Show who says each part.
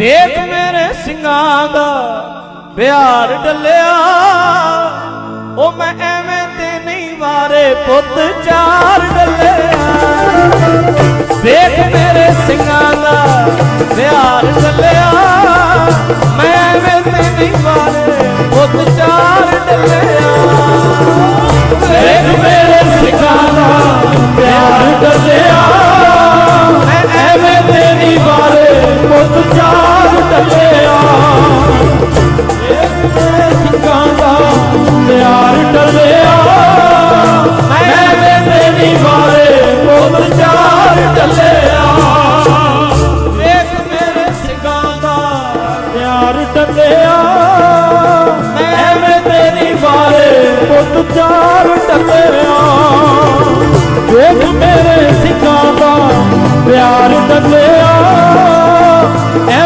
Speaker 1: ਦੇਖ ਮੇਰੇ ਸਿੰਘਾਂ ਦਾ ਪਿਆਰ ਡੱਲਿਆ ਉਹ ਮੈਂ ਐਵੇਂ ਤੇ ਨਹੀਂ ਮਾਰੇ ਪੁੱਤ ਚਾਰ ਡੱਲਿਆ ਦੇਖ ਮੇਰੇ ਸਿੰਘਾਂ ਦਾ ਪਿਆਰ ਡੱਲਿਆ ਚਾਰ ਮੇਰੇ ਸਿੰਘਾਂ ਦਾ ਪਿਆਰ ਡੱਲਿਆ ਮੈਂ ਐਵੇਂ ਤੇ ਨਹੀਂ ਵਾਰੇ ਪੁੱਤ ਚਾਰ ਡੱਲਿਆ ਵੇਖ ਮੇਰੇ ਸਿੰਘਾਂ ਦਾ ਪਿਆਰ ਡੱਲਿਆ ਮੈਂ ਐਵੇਂ ਤੇ ਨਹੀਂ ਵਾਰੇ ਪੁੱਤ ਚਾਰ ਡੱਲਿਆ ਵੇਖ ਮੇਰੇ ਸਿੰਘਾਂ ਦਾ ਪਿਆਰ ਡੱਲਿਆ